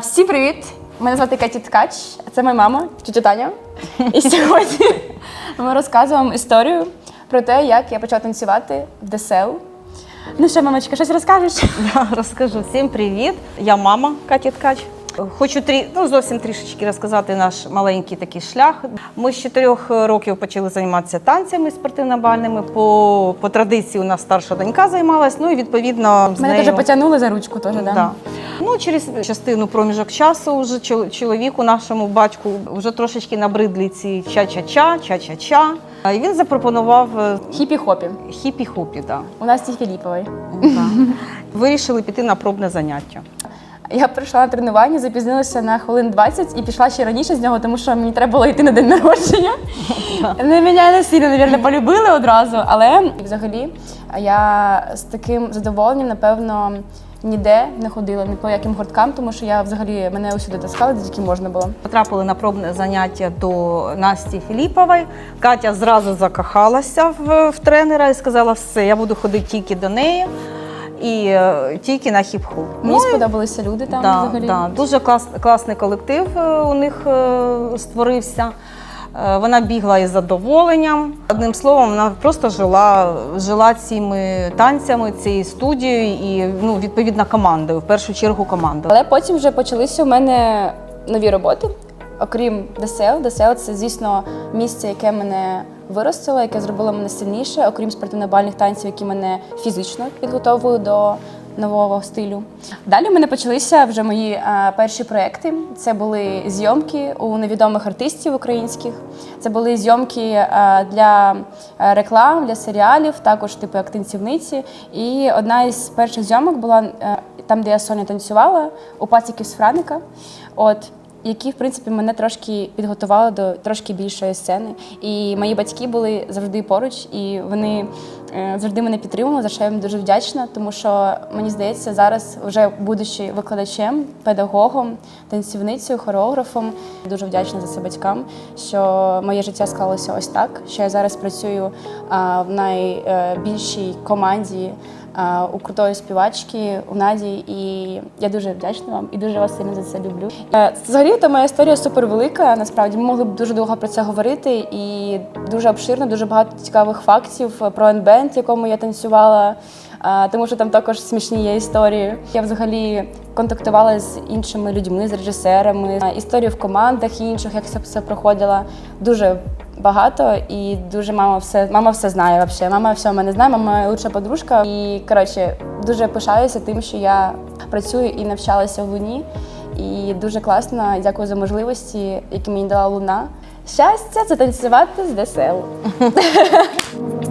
Всім привіт! Мене звати Каті Ткач, а це моя мама, тітя Таня. І сьогодні ми розказуємо історію про те, як я почала танцювати в ДСЛ. Ну що, мамочка, щось розкажеш? Розкажу всім привіт. Я мама Каті Ткач. Хочу трі... ну, зовсім трішечки розказати наш маленький такий шлях. Ми з чотирьох років почали займатися танцями спортивно-бальними. По, по традиції у нас старша донька займалась, ну і відповідно з Мене нею... теж потягнули за ручку, теж, да? Да. Ну, через частину проміжок часу вже чол- чоловіку, нашому батьку, вже трошечки набридли ці ча-ча-ча, ча-ча-ча. І він запропонував е, Хіпі-хопі. хіпі-хупі. Да. У нас ті Філіпової. Да. Вирішили піти на пробне заняття. Я прийшла на тренування, запізнилася на хвилин 20 і пішла ще раніше з нього, тому що мені треба було йти на день народження. Не мене не сильно, мабуть, полюбили одразу. Але взагалі я з таким задоволенням, напевно, ніде не ходила, ні по яким гурткам, тому що я взагалі мене усюди таскали, де тільки можна було. Потрапили на пробне заняття до Насті Філіпової. Катя зразу закохалася в, в тренера і сказала, все, я буду ходити тільки до неї і е, тільки на хіп-хоп. Мені сподобалися люди там да, взагалі. да, дуже клас, класний колектив е, у них е, створився. Вона бігла із задоволенням. Одним словом, вона просто жила, жила цими танцями, цією студією і ну, відповідно командою, в першу чергу командою. Але потім вже почалися у мене нові роботи. Окрім ДСЛ, ДСЛ це, звісно, місце, яке мене виростило, яке зробило мене сильніше, окрім спортивно-бальних танців, які мене фізично підготовили до нового стилю. Далі в мене почалися вже мої е, перші проекти. Це були зйомки у невідомих артистів українських. Це були зйомки е, для е, реклам, для серіалів, також типу як танцівниці. І одна із перших зйомок була там, де я Соня танцювала, у пациків з Франика. От які, в принципі, мене трошки підготували до трошки більшої сцени. І мої батьки були завжди поруч, і вони е, завжди мене підтримували, за що я їм дуже вдячна, тому що мені здається, зараз, вже будучи викладачем, педагогом, танцівницею, хореографом, дуже вдячна за це батькам, що моє життя склалося ось так, що я зараз працюю в найбільшій команді у крутої співачки у Наді, і я дуже вдячна вам і дуже вас сильно за це люблю. Е, Взагалі, то моя історія супер велика. Насправді ми могли б дуже довго про це говорити, і дуже обширно, дуже багато цікавих фактів про енбенд, якому я танцювала. Тому що там також смішні є історії. Я взагалі контактувала з іншими людьми, з режисерами, історії в командах інших, як це все проходила. Дуже багато і дуже мама все мама все знає взагалі. Мама все мене знає, мама моя лучша подружка. І коротше, дуже пишаюся тим, що я працюю і навчалася в луні. І дуже класно. Дякую за можливості, які мені дала луна. Щастя це танцювати з ДСЛ.